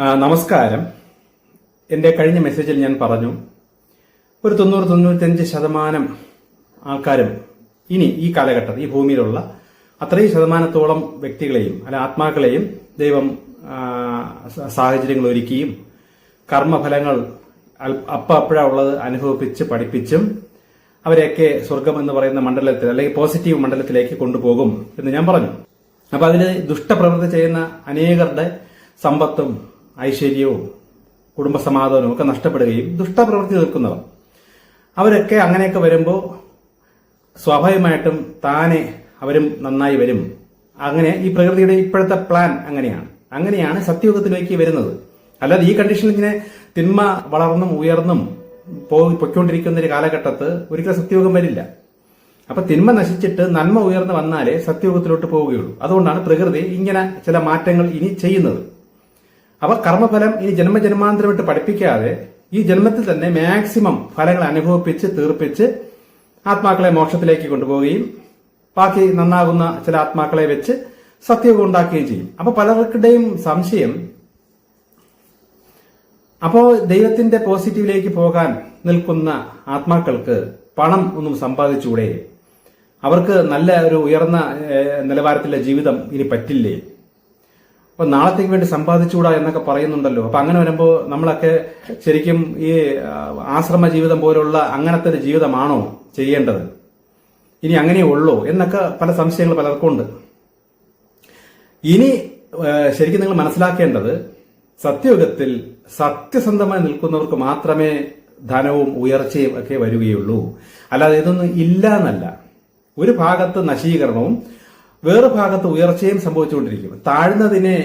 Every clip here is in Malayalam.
നമസ്കാരം. എന്റെ കഴിഞ്ഞ മെസ്സേജിൽ ഞാൻ പറഞ്ഞു ഒരു തൊണ്ണൂറ് തൊണ്ണൂറ്റഞ്ച് ശതമാനം ആൾക്കാരും ഇനി ഈ കാലഘട്ടത്തിൽ ഈ ഭൂമിയിലുള്ള അത്രയും ശതമാനത്തോളം വ്യക്തികളെയും അല്ല ആത്മാക്കളെയും ദൈവം സാഹചര്യങ്ങൾ ഒരുക്കിയും കർമ്മഫലങ്ങൾ അപ്പ അപ്പോഴാ ഉള്ളത് അനുഭവിപ്പിച്ച് പഠിപ്പിച്ചും അവരെയൊക്കെ സ്വർഗം എന്ന് പറയുന്ന മണ്ഡലത്തിൽ അല്ലെങ്കിൽ പോസിറ്റീവ് മണ്ഡലത്തിലേക്ക് കൊണ്ടുപോകും എന്ന് ഞാൻ പറഞ്ഞു. അപ്പൊ അതിൽ ദുഷ്ടപ്രവൃത്തി ചെയ്യുന്ന അനേകരുടെ സമ്പത്തും ഐശ്വര്യവും കുടുംബസമാധാനവും ഒക്കെ നഷ്ടപ്പെടുകയും ദുഷ്ടപ്രവൃത്തി നിൽക്കുന്നവർ അവരൊക്കെ അങ്ങനെയൊക്കെ വരുമ്പോൾ സ്വാഭാവികമായിട്ടും താനെ അവരും നന്നായി വരും. അങ്ങനെ ഈ പ്രകൃതിയുടെ ഇപ്പോഴത്തെ പ്ലാൻ അങ്ങനെയാണ്. അങ്ങനെയാണ് സത്യയുഗത്തിലേക്ക് വരുന്നത്. അല്ലാതെ ഈ കണ്ടീഷനിൽ ഇങ്ങനെ തിന്മ വളർന്നും ഉയർന്നും പോയി പൊയ്ക്കൊണ്ടിരിക്കുന്ന ഒരു കാലഘട്ടത്ത് ഒരിക്കലും സത്യയോഗം വരില്ല. അപ്പൊ തിന്മ നശിച്ചിട്ട് നന്മ ഉയർന്നു വന്നാലേ സത്യയോഗത്തിലോട്ട് പോവുകയുള്ളൂ. അതുകൊണ്ടാണ് പ്രകൃതി ഇങ്ങനെ ചില മാറ്റങ്ങൾ ഇനി ചെയ്യുന്നത്. അവ കർമ്മഫലം ഇനി ജന്മജന്മാന്തരമായിട്ട് പഠിപ്പിക്കാതെ ഈ ജന്മത്തിൽ തന്നെ മാക്സിമം ഫലങ്ങൾ അനുഭവിപ്പിച്ച് തീർപ്പിച്ച് ആത്മാക്കളെ മോക്ഷത്തിലേക്ക് കൊണ്ടുപോവുകയും ബാക്കി നന്നാകുന്ന ചില ആത്മാക്കളെ വെച്ച് സത്യവും ഉണ്ടാക്കുകയും ചെയ്യും. അപ്പൊ പലർക്കുടെയും സംശയം അപ്പോ ദൈവത്തിന്റെ പോസിറ്റീവിലേക്ക് പോകാൻ നിൽക്കുന്ന ആത്മാക്കൾക്ക് പണം ഒന്നും സമ്പാദിച്ചുകൂടെ? അവർക്ക് നല്ല ഒരു ഉയർന്ന നിലവാരത്തിലുള്ള നിലവാരത്തിലെ ജീവിതം ഇനി പറ്റില്ലേ? അപ്പൊ നാളത്തേക്ക് വേണ്ടി സമ്പാദിച്ചുകൂടാ എന്നൊക്കെ പറയുന്നുണ്ടല്ലോ. അപ്പൊ അങ്ങനെ വരുമ്പോ നമ്മളൊക്കെ ശരിക്കും ഈ ആശ്രമ ജീവിതം പോലുള്ള അങ്ങനത്തെ ഒരു ജീവിതമാണോ ചെയ്യേണ്ടത്? ഇനി അങ്ങനെ ഉള്ളൂ എന്നൊക്കെ പല സംശയങ്ങൾ പലർക്കും ഉണ്ട്. ഇനി ശരിക്കും നിങ്ങൾ മനസ്സിലാക്കേണ്ടത് സത്യയുഗത്തിൽ സത്യസന്ധമായി നിൽക്കുന്നവർക്ക് മാത്രമേ ധനവും ഉയർച്ചയും ഒക്കെ വരികയുള്ളൂ. അല്ലാതെ ഇതൊന്നും ഇല്ല എന്നല്ല ഒരു ഭാഗത്ത് നശീകരണവും വേറെ ഭാഗത്ത് ഉയർച്ചയും സംഭവിച്ചുകൊണ്ടിരിക്കും. താഴ്ന്നതിനെ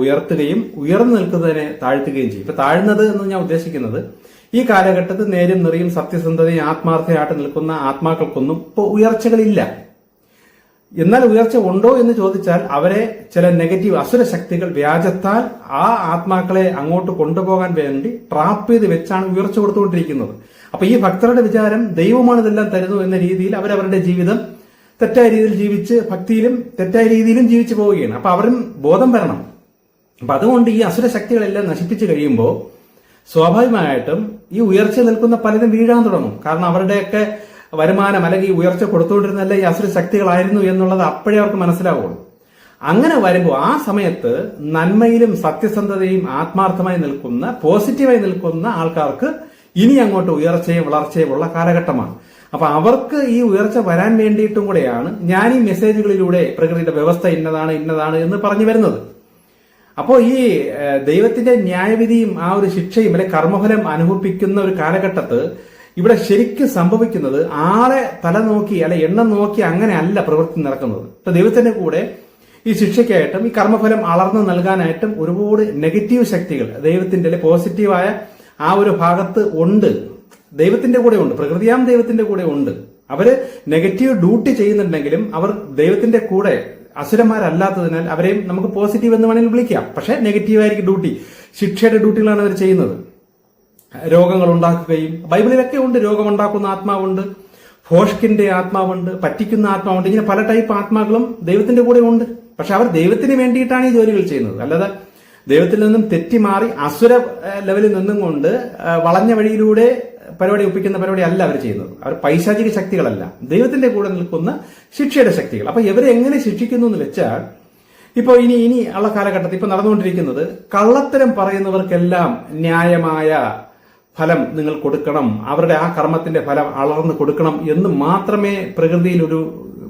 ഉയർത്തുകയും ഉയർന്നു നിൽക്കുന്നതിനെ താഴ്ത്തുകയും ചെയ്യും. ഇപ്പൊ താഴ്ന്നത് എന്ന് ഞാൻ ഉദ്ദേശിക്കുന്നത് ഈ കാലഘട്ടത്തിൽ നേരും നിറയും സത്യസന്ധതയും ആത്മാർത്ഥയായിട്ട് നിൽക്കുന്ന ആത്മാക്കൾക്കൊന്നും ഇപ്പോൾ ഉയർച്ചകളില്ല. എന്നാൽ ഉയർച്ച ഉണ്ടോ എന്ന് ചോദിച്ചാൽ അവരെ ചില നെഗറ്റീവ് അസുര ശക്തികൾ വ്യാജത്താൽ ആ ആത്മാക്കളെ അങ്ങോട്ട് കൊണ്ടുപോകാൻ വേണ്ടി ട്രാപ്പ് ചെയ്ത് വെച്ചാണ് ഉയർച്ച കൊടുത്തുകൊണ്ടിരിക്കുന്നത്. അപ്പൊ ഈ ഭക്തരുടെ വിചാരം ദൈവമാണ് ഇതെല്ലാം തരുന്നു എന്ന രീതിയിൽ അവരവരുടെ ജീവിതം തെറ്റായ രീതിയിൽ ജീവിച്ച് ഭക്തിയിലും തെറ്റായ രീതിയിലും ജീവിച്ചു പോവുകയാണ്. അപ്പൊ അവരും ബോധം വരണം. അപ്പൊ അതുകൊണ്ട് ഈ അസുര ശക്തികളെല്ലാം നശിപ്പിച്ചു കഴിയുമ്പോൾ സ്വാഭാവികമായിട്ടും ഈ ഉയർച്ച നിൽക്കുന്ന പലരും വീഴാൻ തുടങ്ങും. കാരണം അവരുടെയൊക്കെ വരുമാനം അല്ലെങ്കിൽ ഈ ഉയർച്ച കൊടുത്തുകൊണ്ടിരുന്നല്ല ഈ അസുര ശക്തികളായിരുന്നു എന്നുള്ളത് അപ്പോഴേ അവർക്ക് മനസ്സിലാവുള്ളൂ. അങ്ങനെ വരുമ്പോൾ ആ സമയത്ത് നന്മയിലും സത്യസന്ധതയും ആത്മാർത്ഥമായി നിൽക്കുന്ന പോസിറ്റീവായി നിൽക്കുന്ന ആൾക്കാർക്ക് ഇനി അങ്ങോട്ട് ഉയർച്ചയും വളർച്ചയും ഉള്ള കാലഘട്ടമാണ്. അപ്പൊ അവർക്ക് ഈ ഉയർച്ച വരാൻ വേണ്ടിയിട്ടും കൂടെയാണ് ഞാൻ ഈ മെസ്സേജുകളിലൂടെ പ്രകൃതിയുടെ വ്യവസ്ഥ ഇന്നതാണ് ഇന്നതാണ് എന്ന് പറഞ്ഞു വരുന്നത്. അപ്പോൾ ഈ ദൈവത്തിന്റെ ന്യായവിധിയും ആ ഒരു ശിക്ഷയും അല്ലെ കർമ്മഫലം അനുഭവിക്കുന്ന ഒരു കാലഘട്ടത്ത് ഇവിടെ ശരിക്കും സംഭവിക്കുന്നത് ആളെ തല നോക്കി അല്ലെ എണ്ണം നോക്കി അങ്ങനെ അല്ല പ്രവൃത്തി നടക്കുന്നത്. ഇപ്പൊ ദൈവത്തിന്റെ കൂടെ ഈ ശിക്ഷയ്ക്കായിട്ടും ഈ കർമ്മഫലം അളർന്നു നൽകാനായിട്ടും ഒരുപാട് നെഗറ്റീവ് ശക്തികൾ ദൈവത്തിന്റെ അല്ലെ പോസിറ്റീവായ ആ ഒരു ഭാഗത്ത് ഉണ്ട്. ദൈവത്തിന്റെ കൂടെ ഉണ്ട്. പ്രകൃതിയാം ദൈവത്തിന്റെ കൂടെ ഉണ്ട്. അവർ നെഗറ്റീവ് ഡ്യൂട്ടി ചെയ്യുന്നുണ്ടെങ്കിലും അവർ ദൈവത്തിന്റെ കൂടെ അസുരന്മാരല്ലാത്തതിനാൽ അവരെയും നമുക്ക് പോസിറ്റീവ് എന്ന് വേണമെങ്കിൽ വിളിക്കാം. പക്ഷെ നെഗറ്റീവായിരിക്കും ഡ്യൂട്ടി ശിക്ഷയുടെ ഡ്യൂട്ടികളാണ് അവർ ചെയ്യുന്നത്. രോഗങ്ങൾ ഉണ്ടാക്കുകയും ബൈബിളിലൊക്കെ ഉണ്ട്. രോഗമുണ്ടാക്കുന്ന ആത്മാവുണ്ട്. ഫോഷ്കിന്റെ ആത്മാവുണ്ട്. പറ്റിക്കുന്ന ആത്മാവുണ്ട്. ഇങ്ങനെ പല ടൈപ്പ് ആത്മാക്കളും ദൈവത്തിന്റെ കൂടെ ഉണ്ട്. പക്ഷെ അവർ ദൈവത്തിന് വേണ്ടിയിട്ടാണ് ഈ ജോലികൾ ചെയ്യുന്നത്. അല്ലാതെ ദൈവത്തിൽ നിന്നും തെറ്റിമാറി അസുര ലെവലിൽ നിന്നും കൊണ്ട് വളഞ്ഞ വഴിയിലൂടെ പരിപാടി ഒപ്പിക്കുന്ന പരിപാടി അല്ല അവർ ചെയ്യുന്നത് അവർ പൈശാചിക ശക്തികളല്ല. ദൈവത്തിന്റെ കൂടെ നിൽക്കുന്ന ശിക്ഷയുടെ ശക്തികൾ. അപ്പൊ ഇവരെ എങ്ങനെ ശിക്ഷിക്കുന്നു എന്ന് വെച്ചാൽ ഇപ്പൊ ഇനി ഇനി ഉള്ള കാലഘട്ടത്തിൽ ഇപ്പൊ നടന്നുകൊണ്ടിരിക്കുന്നത് കള്ളത്തരം പറയുന്നവർക്കെല്ലാം ന്യായമായ ഫലം നിങ്ങൾ കൊടുക്കണം. അവരുടെ ആ കർമ്മത്തിന്റെ ഫലം അളർന്ന് കൊടുക്കണം എന്ന് മാത്രമേ പ്രകൃതിയിൽ ഒരു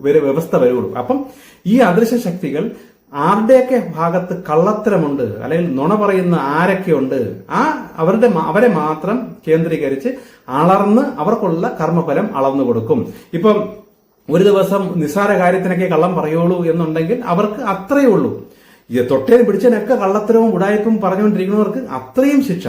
വ്യവസ്ഥ വരുള്ളൂ. അപ്പം ഈ അദൃശ്യ ശക്തികൾ ആരുടെയൊക്കെ ഭാഗത്ത് കള്ളത്തരമുണ്ട് അല്ലെങ്കിൽ നുണ പറയുന്ന ആരൊക്കെയുണ്ട് ആ അവരുടെ അവരെ മാത്രം കേന്ദ്രീകരിച്ച് അളർന്ന് അവർക്കുള്ള കർമ്മഫലം അളന്നു കൊടുക്കും. ഇപ്പം ഒരു ദിവസം നിസ്സാര കാര്യത്തിനൊക്കെ കള്ളം പറയുള്ളൂ എന്നുണ്ടെങ്കിൽ അവർക്ക് അത്രയേ ഉള്ളൂ. ഇത് പിടിച്ചതിനൊക്കെ കള്ളത്തരവും ഉടായ്പും പറഞ്ഞുകൊണ്ടിരിക്കുന്നവർക്ക് അത്രയും ശിക്ഷ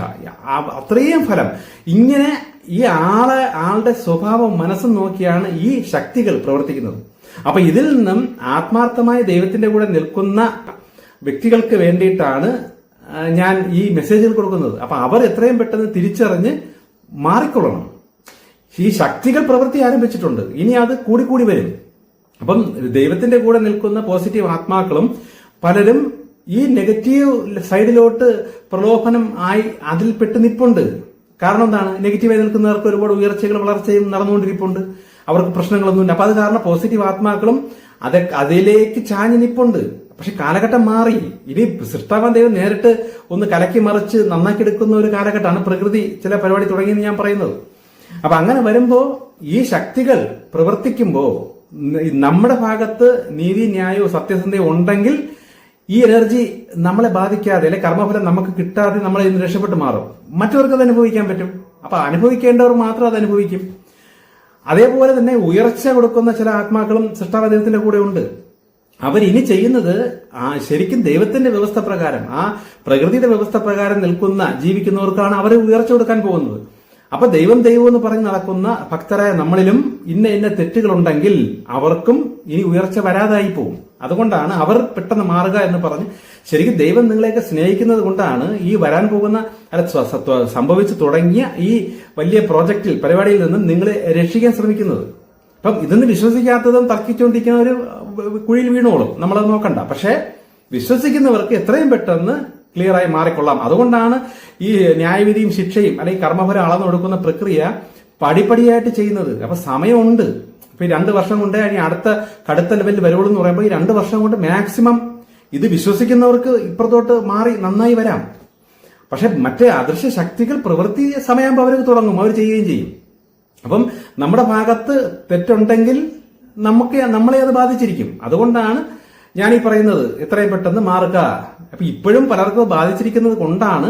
അത്രയും ഫലം. ഇങ്ങനെ ഈ ആളെ ആളുടെ സ്വഭാവം മനസ്സും നോക്കിയാണ് ഈ ശക്തികൾ പ്രവർത്തിക്കുന്നത്. അപ്പൊ ഇതിൽ നിന്നും ആത്മാർത്ഥമായ ദൈവത്തിന്റെ കൂടെ നിൽക്കുന്ന വ്യക്തികൾക്ക് വേണ്ടിയിട്ടാണ് ഞാൻ ഈ മെസ്സേജുകൾ കൊടുക്കുന്നത്. അപ്പൊ അവർ എത്രയും പെട്ടെന്ന് തിരിച്ചറിഞ്ഞ് മാറിക്കൊള്ളണം. ഈ ശക്തികൾ പ്രവൃത്തി ആരംഭിച്ചിട്ടുണ്ട്. ഇനി അത് കൂടിക്കൂടി വരും. അപ്പം ദൈവത്തിന്റെ കൂടെ നിൽക്കുന്ന പോസിറ്റീവ് ആത്മാക്കളും പലരും ഈ നെഗറ്റീവ് സൈഡിലോട്ട് പ്രലോഭനം ആയി അതിൽ പെട്ട് നിപ്പുണ്ട്. കാരണം എന്താണ്? നെഗറ്റീവായി നിൽക്കുന്നവർക്ക് ഒരുപാട് ഉയർച്ചകളും വളർച്ചയും നടന്നുകൊണ്ടിരിപ്പുണ്ട്. അവർക്ക് പ്രശ്നങ്ങളൊന്നുമില്ല. അപ്പൊ അത് കാരണം പോസിറ്റീവ് ആത്മാക്കളും അത് അതിലേക്ക് ചാഞ്ഞ് നിപ്പുണ്ട്. പക്ഷെ കാലഘട്ടം മാറി. ഇനി സൃഷ്ടാവാൻ ദൈവം നേരിട്ട് ഒന്ന് കലക്കി മറിച്ച് നന്നാക്കി എടുക്കുന്ന ഒരു കാലഘട്ടമാണ് പ്രകൃതി ചില പരിപാടി തുടങ്ങിയെന്ന് ഞാൻ പറയുന്നത്. അപ്പൊ അങ്ങനെ വരുമ്പോ ഈ ശക്തികൾ പ്രവർത്തിക്കുമ്പോ നമ്മുടെ ഭാഗത്ത് നീതി ന്യായവും സത്യസന്ധയും ഉണ്ടെങ്കിൽ ഈ എനർജി നമ്മളെ ബാധിക്കാതെ അല്ലെ കർമ്മഫലം നമുക്ക് കിട്ടാതെ നമ്മളെ രക്ഷപ്പെട്ട് മാറും. മറ്റവർക്ക് അത് അനുഭവിക്കാൻ പറ്റും. അപ്പൊ അനുഭവിക്കേണ്ടവർ മാത്രം അത് അനുഭവിക്കും. അതേപോലെ തന്നെ ഉയർച്ച കൊടുക്കുന്ന ചില ആത്മാക്കളും സൃഷ്ടാവ കൂടെ ഉണ്ട്. അവരിനി ചെയ്യുന്നത് ആ ശരിക്കും ദൈവത്തിന്റെ വ്യവസ്ഥ പ്രകാരം ആ പ്രകൃതിയുടെ വ്യവസ്ഥ പ്രകാരം നിൽക്കുന്ന ജീവിക്കുന്നവർക്കാണ് അവർ ഉയർച്ച കൊടുക്കാൻ പോകുന്നത്. അപ്പൊ ദൈവം ദൈവം എന്ന് പറഞ്ഞ് നടക്കുന്ന ഭക്തരായ നമ്മളിലും ഇന്ന ഇന്ന തെറ്റുകളുണ്ടെങ്കിൽ അവർക്കും ഇനി ഉയർച്ച വരാതായി പോകും അതുകൊണ്ടാണ് അവർ പെട്ടെന്ന് മാറുക എന്ന് പറഞ്ഞ് ശരിക്കും ദൈവം നിങ്ങളെയൊക്കെ സ്നേഹിക്കുന്നത് കൊണ്ടാണ് ഈ വരാൻ പോകുന്ന അല്ല സംഭവിച്ചു തുടങ്ങിയ ഈ വലിയ പ്രോജക്റ്റിൽ പരിപാടിയിൽ നിന്നും നിങ്ങളെ രക്ഷിക്കാൻ ശ്രമിക്കുന്നത്. അപ്പം ഇതൊന്നും വിശ്വസിക്കാത്തതും തർക്കിച്ചുകൊണ്ടിരിക്കുന്ന ഒരു കുഴിയിൽ വീണോളും. നമ്മളത് നോക്കണ്ട. പക്ഷേ വിശ്വസിക്കുന്നവർക്ക് എത്രയും പെട്ടെന്ന് ക്ലിയറായി മാറിക്കൊള്ളാം. അതുകൊണ്ടാണ് ഈ ന്യായവിധിയും ശിക്ഷയും അല്ലെങ്കിൽ കർമ്മഫലം അളന്നു കൊടുക്കുന്ന പ്രക്രിയ പടിപടിയായിട്ട് ചെയ്യുന്നത്. അപ്പൊ സമയമുണ്ട്. ഇപ്പൊ ഈ രണ്ട് വർഷം കൊണ്ട് ഇനി അടുത്ത കടുത്ത ലെവലിൽ വരുള്ളൂ എന്ന് പറയുമ്പോൾ ഈ രണ്ട് വർഷം കൊണ്ട് മാക്സിമം ഇത് വിശ്വസിക്കുന്നവർക്ക് ഇപ്പുറത്തോട്ട് മാറി നന്നായി വരാം. പക്ഷെ മറ്റേ അദൃശ്യ ശക്തികൾ പ്രവൃത്തി സമയമാകുമ്പോൾ അവർക്ക് തുടങ്ങും അവർ ചെയ്യുകയും ചെയ്യും. അപ്പം നമ്മുടെ ഭാഗത്ത് തെറ്റുണ്ടെങ്കിൽ നമുക്ക് നമ്മളെ അത് ബാധിച്ചിരിക്കും. അതുകൊണ്ടാണ് ഞാൻ ഈ പറയുന്നത് എത്രയും പെട്ടെന്ന് മാറുക. അപ്പൊ ഇപ്പോഴും പലർക്കും ബാധിച്ചിരിക്കുന്നത് കൊണ്ടാണ്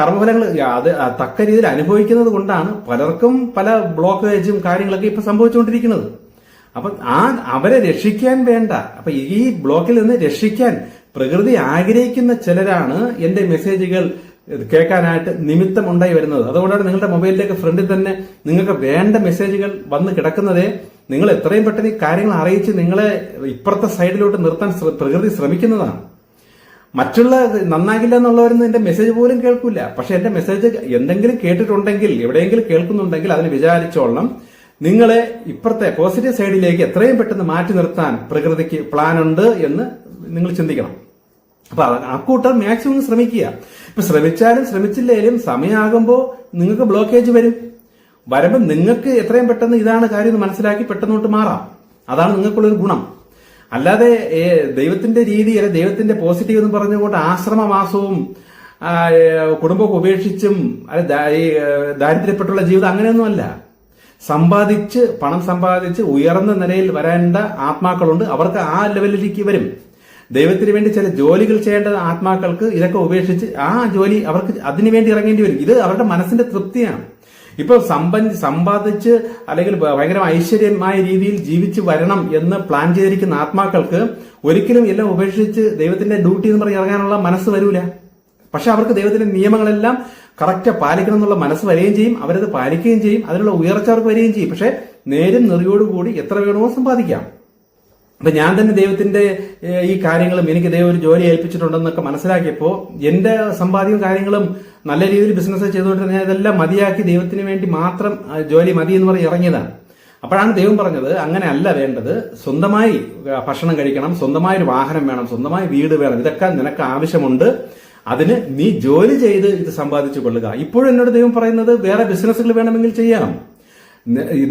കർമ്മഫലങ്ങൾ അത് തക്ക രീതിയിൽ അനുഭവിക്കുന്നത് കൊണ്ടാണ് പലർക്കും പല ബ്ലോക്കേജും കാര്യങ്ങളൊക്കെ ഇപ്പൊ സംഭവിച്ചുകൊണ്ടിരിക്കുന്നത്. അപ്പൊ ആ അവരെ രക്ഷിക്കാൻ വേണ്ട. അപ്പൊ ഈ ബ്ലോക്കിൽ നിന്ന് രക്ഷിക്കാൻ പ്രകൃതി ആഗ്രഹിക്കുന്ന ചിലരാണ് എന്റെ മെസ്സേജുകൾ കേൾക്കാനായിട്ട് നിമിത്തം ഉണ്ടായി വരുന്നത്. അതുകൊണ്ടാണ് നിങ്ങളുടെ മൊബൈലിലേക്ക് ഫ്രണ്ടിൽ തന്നെ നിങ്ങൾക്ക് വേണ്ട മെസ്സേജുകൾ വന്ന് കിടക്കുന്നതേ. നിങ്ങൾ എത്രയും പെട്ടെന്ന് ഈ കാര്യങ്ങൾ അറിയിച്ച് നിങ്ങളെ ഇപ്പുറത്തെ സൈഡിലോട്ട് നിർത്താൻ പ്രകൃതി ശ്രമിക്കുന്നതാണ്. മറ്റുള്ള നന്നാകില്ല എന്നുള്ളവരൊന്നും എന്റെ മെസ്സേജ് പോലും കേൾക്കില്ല പക്ഷെ എന്റെ മെസ്സേജ് എന്തെങ്കിലും കേട്ടിട്ടുണ്ടെങ്കിൽ എവിടെയെങ്കിലും കേൾക്കുന്നുണ്ടെങ്കിൽ അതിന് വിചാരിച്ചോളണം. നിങ്ങളെ ഇപ്പുറത്തെ പോസിറ്റീവ് സൈഡിലേക്ക് എത്രയും പെട്ടെന്ന് മാറ്റി നിർത്താൻ പ്രകൃതിക്ക് പ്ലാൻ ഉണ്ട് എന്ന് നിങ്ങൾ ചിന്തിക്കണം. അപ്പൊ അക്കൂട്ടർ മാക്സിമം ശ്രമിക്കുക. ഇപ്പൊ ശ്രമിച്ചാലും ശ്രമിച്ചില്ലേലും സമയമാകുമ്പോൾ നിങ്ങൾക്ക് ബ്ലോക്കേജ് വരും. വരുമ്പോൾ നിങ്ങൾക്ക് എത്രയും പെട്ടെന്ന് ഇതാണ് കാര്യം എന്ന് മനസ്സിലാക്കി പെട്ടെന്നോട്ട് മാറാം. അതാണ് നിങ്ങൾക്കുള്ളൊരു ഗുണം. അല്ലാതെ ദൈവത്തിന്റെ രീതി അല്ലെ ദൈവത്തിന്റെ പോസിറ്റീവ് എന്ന് പറഞ്ഞുകൊണ്ട് ആശ്രമവാസവും ആ, കുടുംബമൊക്കെ ഉപേക്ഷിച്ചും അല്ലെ ദാരിദ്ര്യപ്പെട്ടുള്ള ജീവിതം അങ്ങനെയൊന്നുമല്ല. സമ്പാദിച്ച് പണം സമ്പാദിച്ച് ഉയർന്ന നിലയിൽ വരേണ്ട ആത്മാക്കളുണ്ട്. അവർക്ക് ആ ലെവലിലേക്ക് വരും. ദൈവത്തിന് വേണ്ടി ചില ജോലികൾ ചെയ്യേണ്ട ആത്മാക്കൾക്ക് ഇതൊക്കെ ഉപേക്ഷിച്ച് ആ ജോലി അവർക്ക് അതിനു വേണ്ടി ഇറങ്ങേണ്ടി വരും. ഇത് അവരുടെ മനസ്സിന്റെ തൃപ്തിയാണ്. ഇപ്പൊ സമ്പ സമ്പാദിച്ച് അല്ലെങ്കിൽ ഭയങ്കര ഐശ്വര്യമായ രീതിയിൽ ജീവിച്ചു വരണം എന്ന് പ്ലാൻ ചെയ്തിരിക്കുന്ന ആത്മാക്കൾക്ക് ഒരിക്കലും എല്ലാം ഉപേക്ഷിച്ച് ദൈവത്തിന്റെ ഡ്യൂട്ടി എന്ന് പറഞ്ഞ് ഇറങ്ങാനുള്ള മനസ്സ് വരൂല. പക്ഷെ അവർക്ക് ദൈവത്തിന്റെ നിയമങ്ങളെല്ലാം കറക്റ്റ് പാലിക്കണം എന്നുള്ള മനസ്സ് വരികയും ചെയ്യും അവരത് പാലിക്കുകയും ചെയ്യും അതിനുള്ള ഉയർച്ച അവർക്ക് വരികയും ചെയ്യും. പക്ഷെ നേരും നെറിയോടുകൂടി എത്ര വേണമോ സമ്പാദിക്കാം. അപ്പൊ ഞാൻ തന്നെ ദൈവത്തിന്റെ ഈ കാര്യങ്ങളും എനിക്ക് ദൈവം ഒരു ജോലി ഏൽപ്പിച്ചിട്ടുണ്ടെന്നൊക്കെ മനസ്സിലാക്കിയപ്പോൾ എന്റെ സമ്പാദ്യവും കാര്യങ്ങളും നല്ല രീതിയിൽ ബിസിനസ് ചെയ്തുകൊണ്ട് ഞാൻ ഇതെല്ലാം മതിയാക്കി ദൈവത്തിന് വേണ്ടി മാത്രം ജോലി മതി എന്ന് പറഞ്ഞ് ഇറങ്ങിയതാണ്. അപ്പോഴാണ് ദൈവം പറഞ്ഞത് അങ്ങനെ അല്ല വേണ്ടത്. സ്വന്തമായി ഭക്ഷണം കഴിക്കണം സ്വന്തമായ ഒരു വാഹനം വേണം സ്വന്തമായ വീട് വേണം. ഇതൊക്കെ നിനക്ക് ആവശ്യമുണ്ട്. അതിന് നീ ജോലി ചെയ്ത് ഇത് സമ്പാദിച്ചു കൊള്ളുക. ഇപ്പോഴും എന്നോട് ദൈവം പറയുന്നത് വേറെ ബിസിനസ്സുകൾ വേണമെങ്കിൽ ചെയ്യാം.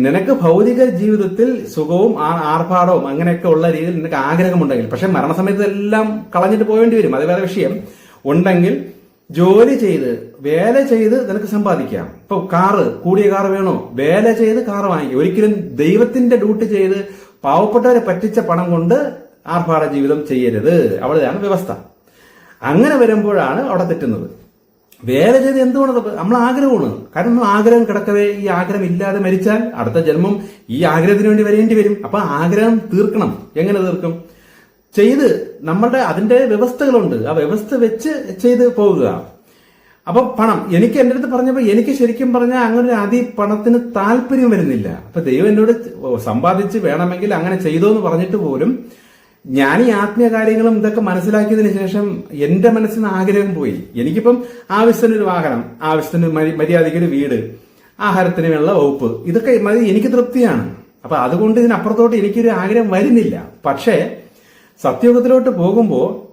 നിനക്ക് ഭൗതിക ജീവിതത്തിൽ സുഖവും ആർഭാടവും അങ്ങനെയൊക്കെ ഉള്ള രീതിയിൽ നിനക്ക് ആഗ്രഹമുണ്ടെങ്കിൽ പക്ഷെ മരണസമയത്ത് എല്ലാം കളഞ്ഞിട്ട് പോകേണ്ടി വരും. അത് വേറെ വിഷയം. ഉണ്ടെങ്കിൽ ജോലി ചെയ്ത് വേല ചെയ്ത് നിനക്ക് സമ്പാദിക്കാം. ഇപ്പൊ കാറ് കൂടിയ കാറ് വേണോ? വേല ചെയ്ത് കാറ് വാങ്ങിക്കുക ഒരിക്കലും ദൈവത്തിന്റെ ഡ്യൂട്ടി ചെയ്ത് പാവപ്പെട്ടവരെ പറ്റിച്ച പണം കൊണ്ട് ആർഭാട ജീവിതം ചെയ്യരുത്. അവിടെയാണ് വ്യവസ്ഥ. അങ്ങനെ വരുമ്പോഴാണ് അവിടെ തെറ്റുന്നത്. വേല ചെയ്ത് എന്തുകൊണ്ട് നമ്മൾ ആഗ്രഹമാണ്. കാരണം നമ്മൾ ആഗ്രഹം കിടക്കവേ ഈ ആഗ്രഹം ഇല്ലാതെ മരിച്ചാൽ അടുത്ത ജന്മം ഈ ആഗ്രഹത്തിന് വേണ്ടി വരേണ്ടി വരും. അപ്പൊ ആഗ്രഹം തീർക്കണം. എങ്ങനെ തീർക്കും? ചെയ്ത് നമ്മളുടെ അതിന്റെ വ്യവസ്ഥകളുണ്ട്. ആ വ്യവസ്ഥ വെച്ച് ചെയ്ത് പോവുക. അപ്പൊ പണം. എനിക്ക് എന്റെ അടുത്ത് പറഞ്ഞപ്പോ എനിക്ക് ശരിക്കും പറഞ്ഞാൽ അങ്ങനെ ഒരു അതി പണത്തിന് താല്പര്യം വരുന്നില്ല. അപ്പൊ ദൈവം എന്നോട് സമ്പാദിച്ച് വേണമെങ്കിൽ അങ്ങനെ ചെയ്തോ എന്ന് പറഞ്ഞിട്ട് പോലും ഞാൻ ഈ ആത്മീയ കാര്യങ്ങളും ഇതൊക്കെ മനസ്സിലാക്കിയതിനു ശേഷം എന്റെ മനസ്സിൽ നിന്ന് ആഗ്രഹം പോയി. എനിക്കിപ്പം ആവശ്യത്തിന് ഒരു വാഹനം ആവശ്യത്തിന് മര്യ- മര്യാദയ്ക്ക് ഒരു വീട് ആഹാരത്തിന് വെള്ള വകുപ്പ് ഇതൊക്കെ എനിക്ക് തൃപ്തിയാണ്. അപ്പൊ അതുകൊണ്ട് ഇതിനപ്പുറത്തോട്ട് എനിക്കൊരു ആഗ്രഹം വരുന്നില്ല. പക്ഷേ സത്യയുഗത്തിലോട്ട് പോകുമ്പോൾ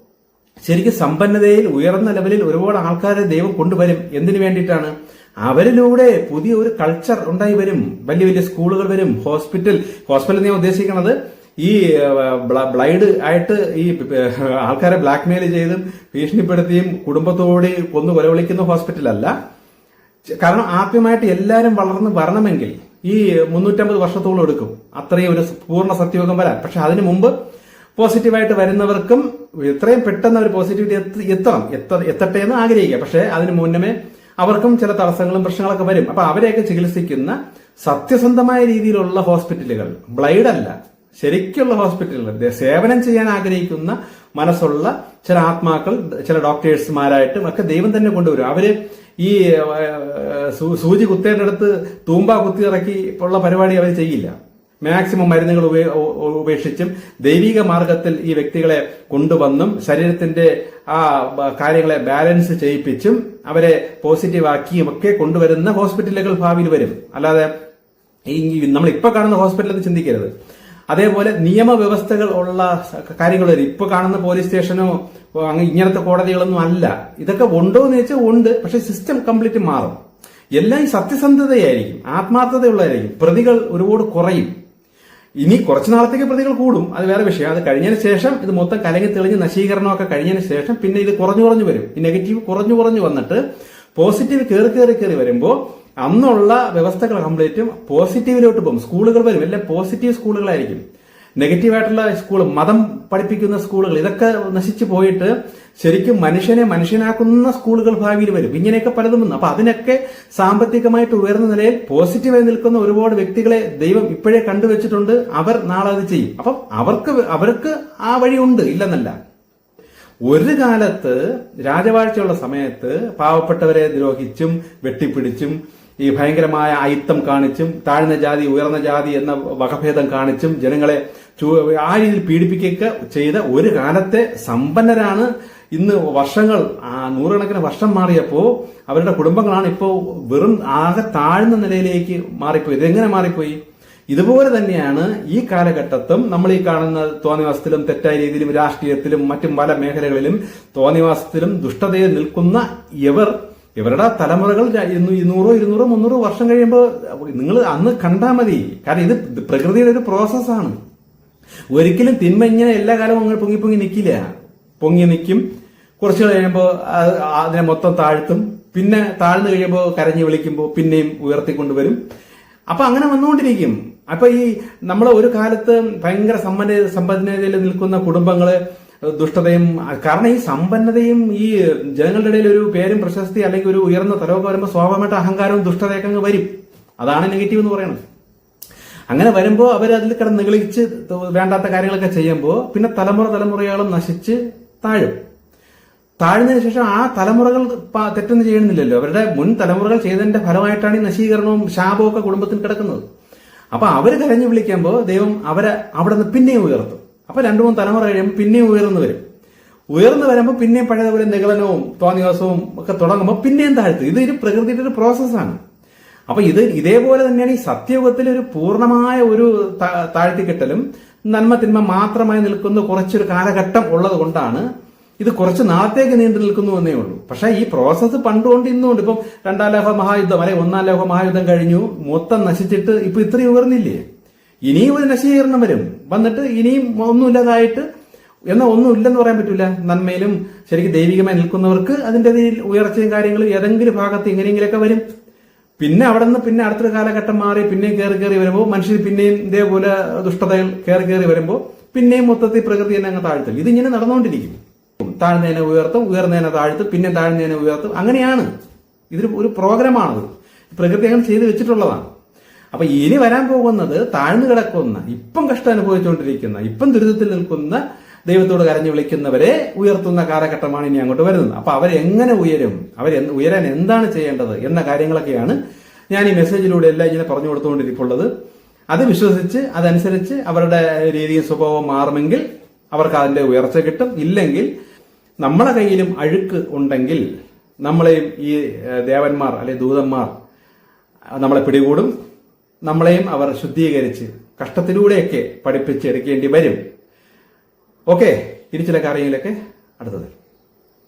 ശരിക്കും സമ്പന്നതയിൽ ഉയർന്ന ലെവലിൽ ഒരുപാട് ആൾക്കാരെ ദൈവം കൊണ്ടുവരും. എന്തിനു വേണ്ടിയിട്ടാണ്? അവരിലൂടെ പുതിയ ഒരു കൾച്ചർ ഉണ്ടായി വരും. വലിയ വലിയ സ്കൂളുകൾ വരും. ഹോസ്പിറ്റൽ ഹോസ്പിറ്റൽ ഞാൻ ഉദ്ദേശിക്കുന്നത് ഈ ബ്ലൈഡ് ആയിട്ട് ഈ ആൾക്കാരെ ബ്ലാക്ക്മെയിൽ ചെയ്തും ഭീഷണിപ്പെടുത്തിയും കുടുംബത്തോടെ കൊന്നു കൊലവിളിക്കുന്ന ഹോസ്പിറ്റലല്ല. കാരണം ആദ്യമായിട്ട് എല്ലാവരും വളർന്ന് വരണമെങ്കിൽ ഈ മുന്നൂറ്റമ്പത് വർഷത്തോളം എടുക്കും. അത്രയും ഒരു പൂർണ സത്യയോഗം വരാൻ. പക്ഷെ അതിനു മുമ്പ് പോസിറ്റീവായിട്ട് വരുന്നവർക്കും എത്രയും പെട്ടെന്ന് അവർ പോസിറ്റിവിറ്റി എത്തണം. എത്തട്ടെ എന്ന് ആഗ്രഹിക്കുക. പക്ഷെ അതിന് മുന്നമേ അവർക്കും ചില തടസ്സങ്ങളും പ്രശ്നങ്ങളൊക്കെ വരും. അപ്പൊ അവരെയൊക്കെ ചികിത്സിക്കുന്ന സത്യസന്ധമായ രീതിയിലുള്ള ഹോസ്പിറ്റലുകൾ ബ്ലൈഡ് അല്ല ശരിക്കുള്ള ഹോസ്പിറ്റലുകൾ സേവനം ചെയ്യാൻ ആഗ്രഹിക്കുന്ന മനസ്സുള്ള ചില ആത്മാക്കൾ ചില ഡോക്ടേഴ്സുമാരായിട്ടും ഒക്കെ ദൈവം തന്നെ കൊണ്ടുവരും. അവർ ഈ സൂചി കുത്തേണ്ടടുത്ത് തൂമ്പ കുത്തിയിറക്കി ഉള്ള പരിപാടി അവർ ചെയ്യില്ല. മാക്സിമം മരുന്നുകൾ ഉപേക്ഷിച്ചും ദൈവിക മാർഗത്തിൽ ഈ വ്യക്തികളെ കൊണ്ടുവന്നും ശരീരത്തിന്റെ ആ കാര്യങ്ങളെ ബാലൻസ് ചെയ്യിപ്പിച്ചും അവരെ പോസിറ്റീവ് ആക്കിയും ഒക്കെ കൊണ്ടുവരുന്ന ഹോസ്പിറ്റലുകൾ ഭാവിയിൽ വരും. അല്ലാതെ ഈ നമ്മൾ ഇപ്പൊ കാണുന്ന ഹോസ്പിറ്റലിൽ ചിന്തിക്കരുത്. അതേപോലെ നിയമവ്യവസ്ഥകൾ ഉള്ള കാര്യങ്ങൾ വരും. ഇപ്പൊ കാണുന്ന പോലീസ് സ്റ്റേഷനോ ഇങ്ങനത്തെ കോടതികളൊന്നും അല്ല. ഇതൊക്കെ ഉണ്ടോ എന്ന് വെച്ചാൽ ഉണ്ട്. പക്ഷെ സിസ്റ്റം കംപ്ലീറ്റ് മാറും. എല്ലാം ഈ സത്യസന്ധതയായിരിക്കും. ആത്മാർത്ഥതയുള്ളതായിരിക്കും. പ്രതികൾ ഒരുപാട് കുറയും. ഇനി കുറച്ചു നാളത്തേക്ക് പ്രതികൾ കൂടും. അത് വേറെ വിഷയം. അത് കഴിഞ്ഞതിന് ശേഷം ഇത് മൊത്തം കലങ്ങി തെളിഞ്ഞ് നശീകരണമൊക്കെ കഴിഞ്ഞതിന് ശേഷം പിന്നെ ഇത് കുറഞ്ഞു കുറഞ്ഞു വരും. നെഗറ്റീവ് കുറഞ്ഞു കുറഞ്ഞു വന്നിട്ട് പോസിറ്റീവ് കയറി കയറി കയറി വരുമ്പോൾ അന്നുള്ള വ്യവസ്ഥകൾ കംപ്ലീറ്റും പോസിറ്റീവിലോട്ട് പോകും. സ്കൂളുകൾ വരും. എല്ലാം പോസിറ്റീവ് സ്കൂളുകളായിരിക്കും. നെഗറ്റീവായിട്ടുള്ള സ്കൂൾ മതം പഠിപ്പിക്കുന്ന സ്കൂളുകൾ ഇതൊക്കെ നശിച്ചു പോയിട്ട് ശരിക്കും മനുഷ്യനെ മനുഷ്യനാക്കുന്ന സ്കൂളുകൾ ഭാവിയിൽ വരും. ഇങ്ങനെയൊക്കെ പലതും വന്നു. അപ്പൊ അതിനൊക്കെ സാമ്പത്തികമായിട്ട് ഉയർന്ന നിലയിൽ പോസിറ്റീവായി നിൽക്കുന്ന ഒരുപാട് വ്യക്തികളെ ദൈവം ഇപ്പോഴേ കണ്ടുവച്ചിട്ടുണ്ട്. അവർ നാളെ അത് ചെയ്യും. അപ്പം അവർക്ക് അവർക്ക് ആ വഴി ഉണ്ട് ഇല്ലെന്നല്ല. ഒരു കാലത്ത് രാജവാഴ്ചയുള്ള സമയത്ത് പാവപ്പെട്ടവരെ ദ്രോഹിച്ചും വെട്ടിപ്പിടിച്ചും ഈ ഭയങ്കരമായ അയിത്തം കാണിച്ചും താഴ്ന്ന ജാതി ഉയർന്ന ജാതി എന്ന വകഭേദം കാണിച്ചും ജനങ്ങളെ ആ രീതിയിൽ പീഡിപ്പിക്കുക ചെയ്ത ഒരു കാലത്തെ സമ്പന്നരാണ് ഇന്ന് വർഷങ്ങൾ നൂറുകണക്കിന് വർഷം മാറിയപ്പോൾ അവരുടെ കുടുംബങ്ങളാണ് ഇപ്പോൾ വെറും ആകെ താഴ്ന്ന നിലയിലേക്ക് മാറിപ്പോയി. ഇതെങ്ങനെ മാറിപ്പോയി? ഇതുപോലെ തന്നെയാണ് ഈ കാലഘട്ടത്തും നമ്മൾ ഈ കാണുന്ന തോന്നിവാസത്തിലും തെറ്റായ രീതിയിലും രാഷ്ട്രീയത്തിലും മറ്റും പല മേഖലകളിലും തോന്നിവാസത്തിലും ദുഷ്ടതയിൽ നിൽക്കുന്ന ഇവർ ഇവരുടെ തലമുറകൾ ഇരുന്നൂറോ ഇരുന്നൂറോ മുന്നൂറോ വർഷം കഴിയുമ്പോൾ നിങ്ങൾ അന്ന് കണ്ടാൽ മതി. കാരണം ഇത് പ്രകൃതിയുടെ ഒരു പ്രോസസ്സാണ് ഒരിക്കലും തിന്മ ഇങ്ങനെ എല്ലാ കാലവും അങ്ങനെ പൊങ്ങി പൊങ്ങി നിൽക്കില്ല പൊങ്ങി നിൽക്കും കുറച്ച് കഴിയുമ്പോൾ അതിനെ മൊത്തം താഴ്ത്തും. പിന്നെ താഴ്ന്നു കഴിയുമ്പോൾ കരഞ്ഞു വിളിക്കുമ്പോൾ പിന്നെയും ഉയർത്തിക്കൊണ്ടുവരും. അപ്പൊ അങ്ങനെ വന്നുകൊണ്ടിരിക്കും. അപ്പൊ ഈ നമ്മൾ ഒരു കാലത്ത് ഭയങ്കര സമ്പന്ന സമ്പന്നതയിൽ നിൽക്കുന്ന കുടുംബങ്ങൾ ദുഷ്ടതയും കാരണം ഈ സമ്പന്നതയും ഈ ജനങ്ങളുടെ ഇടയിൽ ഒരു പേരും പ്രശസ്തി അല്ലെങ്കിൽ ഒരു ഉയർന്ന തലവൊക്കെ വരുമ്പോൾ സ്വാഭാവികമായിട്ട് അഹങ്കാരവും ദുഷ്ടതയൊക്കെ അങ്ങ് വരും. അതാണ് നെഗറ്റീവ് എന്ന് പറയുന്നത്. അങ്ങനെ വരുമ്പോൾ അവർ അതിൽ കിടന്ന് നിഗളിച്ച് വേണ്ടാത്ത കാര്യങ്ങളൊക്കെ ചെയ്യുമ്പോൾ പിന്നെ തലമുറ തലമുറയോളം നശിച്ച് താഴും. താഴ്ന്നതിന് ശേഷം ആ തലമുറകൾ തെറ്റൊന്നും ചെയ്യുന്നില്ലല്ലോ. അവരുടെ മുൻ തലമുറകൾ ചെയ്തതിന്റെ ഫലമായിട്ടാണ് ഈ നശീകരണവും ശാപവും ഒക്കെ കുടുംബത്തിൽ കിടക്കുന്നത്. അപ്പൊ അവർ കരഞ്ഞു വിളിക്കുമ്പോൾ ദൈവം അവരെ അവിടെ നിന്ന് പിന്നെയും ഉയർത്തും. അപ്പൊ രണ്ടു മൂന്ന് തലമുറ കഴിയുമ്പോൾ പിന്നെയും ഉയർന്നു വരും. ഉയർന്നു വരുമ്പോൾ പിന്നെയും പഴയതുപോലെ നിഗളനവും തോന്നിവാസവും ഒക്കെ തുടങ്ങുമ്പോൾ പിന്നെയും താഴ്ത്തും. ഇത് ഒരു പ്രകൃതിയുടെ ഒരു പ്രോസസ്സാണ് അപ്പൊ ഇത് ഇതേപോലെ തന്നെയാണ് ഈ സത്യയുഗത്തിൽ ഒരു പൂർണമായ ഒരു താഴ്ത്തിക്കിട്ടലും നന്മ തിന്മ മാത്രമായി നിൽക്കുന്ന കുറച്ചൊരു കാലഘട്ടം ഉള്ളത് കൊണ്ടാണ് ഇത് കുറച്ച് നാളത്തേക്ക് നീണ്ടു നിൽക്കുന്നു എന്നേ ഉള്ളൂ. പക്ഷെ ഈ പ്രോസസ്സ് പണ്ടുകൊണ്ട് ഇന്നുകൊണ്ട് ഇപ്പം രണ്ടാം ലോക മഹായുദ്ധം അല്ലെ ഒന്നാം ലോക മഹായുദ്ധം കഴിഞ്ഞു മൊത്തം നശിച്ചിട്ട് ഇപ്പൊ ഇത്രയും ഉയർന്നില്ലേ? ഇനിയും ഒരു നശീകരണം വരും. വന്നിട്ട് ഇനിയും ഒന്നുമില്ലാതായിട്ട് എന്നാൽ ഒന്നുമില്ലെന്ന് പറയാൻ പറ്റില്ല നന്മയിലും ശരിക്കും ദൈവികമായി നിൽക്കുന്നവർക്ക് അതിന്റെ ഉയർച്ചയും കാര്യങ്ങളും ഏതെങ്കിലും ഭാഗത്ത് എങ്ങനെയെങ്കിലൊക്കെ വരും. പിന്നെ അവിടെ നിന്ന് പിന്നെ അടുത്തൊരു കാലഘട്ടം മാറി പിന്നെയും കയറി കയറി വരുമ്പോൾ മനുഷ്യർ പിന്നെയും ഇതേപോലെ ദുഷ്ടതകൾ കയറി കയറി വരുമ്പോൾ പിന്നെയും മൊത്തത്തിൽ പ്രകൃതി തന്നെ അങ്ങ് താഴ്ത്തും. ഇതിങ്ങനെ നടന്നുകൊണ്ടിരിക്കും. താഴ്ന്നതിനെ ഉയർത്തും ഉയർന്നതിനെ താഴ്ത്തും പിന്നെ താഴ്ന്നതിനെ ഉയർത്തും. അങ്ങനെയാണ്. ഇതൊരു ഒരു പ്രോഗ്രാമാണത്. പ്രകൃതി അങ്ങനെ ചെയ്തു വെച്ചിട്ടുള്ളതാണ്. അപ്പൊ ഇനി വരാൻ പോകുന്നത് താഴ്ന്നു കിടക്കുന്ന ഇപ്പം കഷ്ടം അനുഭവിച്ചുകൊണ്ടിരിക്കുന്ന ഇപ്പം ദുരിതത്തിൽ നിൽക്കുന്ന ദൈവത്തോട് കരഞ്ഞു വിളിക്കുന്നവരെ ഉയർത്തുന്ന കാലഘട്ടമാണ് ഇനി അങ്ങോട്ട് വരുന്നത്. അപ്പൊ അവരെങ്ങനെ ഉയരും അവർ ഉയരാൻ എന്താണ് ചെയ്യേണ്ടത് എന്ന കാര്യങ്ങളൊക്കെയാണ് ഞാൻ ഈ മെസ്സേജിലൂടെ എല്ലാം ഇങ്ങനെ പറഞ്ഞു കൊടുത്തുകൊണ്ടിരിപ്പുള്ളത്. അത് വിശ്വസിച്ച് അതനുസരിച്ച് അവരുടെ രീതിയും സ്വഭാവം മാറുമെങ്കിൽ അവർക്ക് അതിന്റെ ഉയർച്ച കിട്ടും. ഇല്ലെങ്കിൽ നമ്മളെ കയ്യിലും അഴുക്ക് ഉണ്ടെങ്കിൽ നമ്മളെയും ഈ ദേവന്മാർ അല്ലെ ദൂതന്മാർ നമ്മളെ പിടികൂടും. നമ്മളെയും അവർ ശുദ്ധീകരിച്ച് കഷ്ടത്തിലൂടെയൊക്കെ പഠിപ്പിച്ചെടുക്കേണ്ടി വരും. ഓക്കെ ഇനി ചില കാര്യങ്ങളൊക്കെ അടുത്തത്.